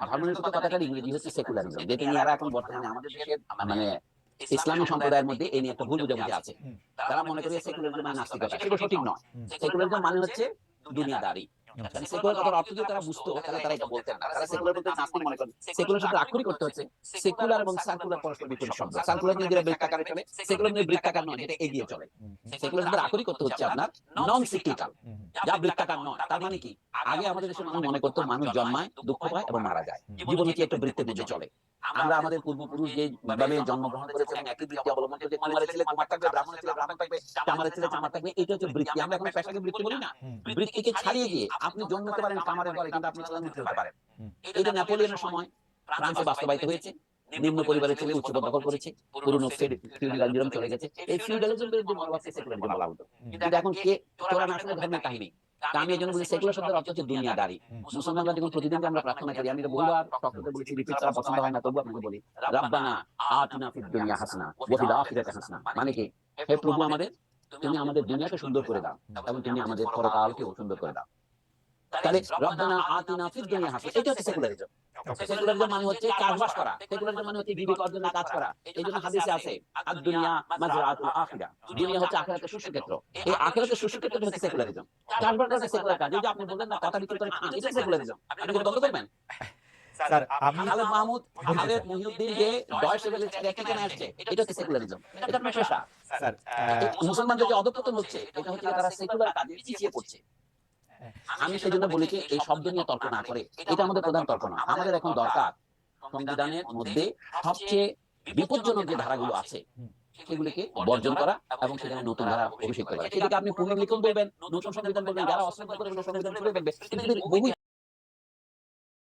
ধর্মনিরপেক্ষ কথাটার ইংরেজি হচ্ছে সেকুলারিজম যেটা নিয়ে এখন বর্তমানে আমাদের দেশের মানে ইসলামী সম্প্রদায়ের মধ্যে এই নিয়ে একটা ভুল বুঝাবুঝি আছে তারা মনে করে সেকুলারিজম মানে নাস্তিকতা সেগুলো সঠিক নয়। সেকুলারিজম মানে হচ্ছে দুনিয়াদারি আচ্ছা। সেকুলার কথার অর্থ যদি তারা বুঝতো তাহলে তারা এটা বলতেন না। তারা সেকুলার বলতে নাস্তিক মনে করেন সেকুলার শব্দ আক্ষরিক করতে হচ্ছে সেকুলার এবং সার্কুলার পরস্পর বিপরীত শব্দ সার্কুলার নিয়ে যেটা বৃত্তাকারে চলে সেকুলার নিয়ে বৃত্তাকার নয় যেটা এগিয়ে চলে। সেকুলার শব্দের আক্ষরিক করতে হচ্ছে আপনার নন সিক্লিকাল হুম, হুম। যা বৃত্তাকার নয় তার মানে কি? আগে আমাদের দেশের মানুষ মনে করতো মানুষ জন্মায় দুঃখ পায় এবং মারা যায়। জীবন হচ্ছে একটা বৃত্তে বুঝে চলে? আমরা আমাদের পূর্বপুরুষ যে জন্মগ্রহণ করেছে এবং একই বৃত্তি অবলম্বন কুমারের ছেলে কুমার থাকবে ব্রাহ্মণের ছেলে ব্রাহ্মণ থাকবে ছেলে চামার থাকবে এটা হচ্ছে বৃত্তি আমরা এখন পেশাকে বৃত্তি বলি না। বৃত্তিকে ছাড়িয়ে গিয়ে আপনি জন্মতে পারেন কামারের ঘরে কিন্তু আপনি প্রধানমন্ত্রী হতে পারেন। এটা নেপোলিয়নের সময় ফ্রান্সে বাস্তবায়িত হয়েছে নিম্ন পরিবারের ছেলে উচ্চ দখল করেছে পুরনো ফিউডালিজম চলে গেছে। এই ফিউডালিজম বিরুদ্ধে সেকুলারিজম হতো। কিন্তু এখন কে? ধর্মের কাহিনী আমি এই জন্য বলি সেকুলার শব্দের অর্থ হচ্ছে দুনিয়াদারি। মুসলমানরা যখন প্রতিদিন আমরা প্রার্থনা করি আমি বলেছি রিপিট করা পছন্দ হয় না তবু আপনাকে বলি রাব্বানা আতিনা ফিদ দুনিয়া হাসনা ওয়া ফিল আখিরাতি হাসনা। মানে কি? হে প্রভু আমাদের তুমি আমাদের দুনিয়াকে সুন্দর করে দাও। এবং তুমি আমাদের পরকালকেও সুন্দর করে দাও। তাহলে রব্বানা আতিনা ফিদ দুনিয়া হাসনা এটা হচ্ছে সেকুলারিজম। সেকুলারিজম। মানে হচ্ছে চাষবাস করা। সেকুলারিজম মানে হচ্ছে বিবেক অর্জনের কাজ করা। এই জন্য হাদিসে আছে দুনিয়া মাজরাতুল আখিরা। দুনিয়া হচ্ছে আখিরাতের শস্যক্ষেত্র এই আখিরাতের শস্যক্ষেত্র হচ্ছে সেকুলারিজম। চাষবাস করা সেকুলার কাজ। এই যে আপনি বললেন না কথা বিক্রি করে এটা সেকুলারিজম। আপনি কি বন্ধ করবেন? স্যার আমি খালেদ মাহমুদ খালেদ যে ডয়েশ লেভেলের ছেলে এখানে আসছে এটা হচ্ছে সেকুলারিজম এটা পেশা স্যার মুসলমানদের যে অধপতন হচ্ছে এটা হচ্ছে তারা সেকুলার কাজে পিছিয়ে পড়ছে। আমি সেজন্য বলি যে এই শব্দ নিয়ে তর্ক না করে এটা আমাদের প্রধান তর্ক না। আমাদের এখন দরকার সংবিধানের মধ্যে সবচেয়ে বিপজ্জনক যে ধারাগুলো আছে সেগুলিকে বর্জন করা এবং সেখানে নতুন ধারা অভিষেক করা। সেটাকে আপনি পুনর্লিখন বলবেন নতুন সংবিধান বলবেন যারা অস্ত্র করে সংবিধান করে ফেলবে। বহু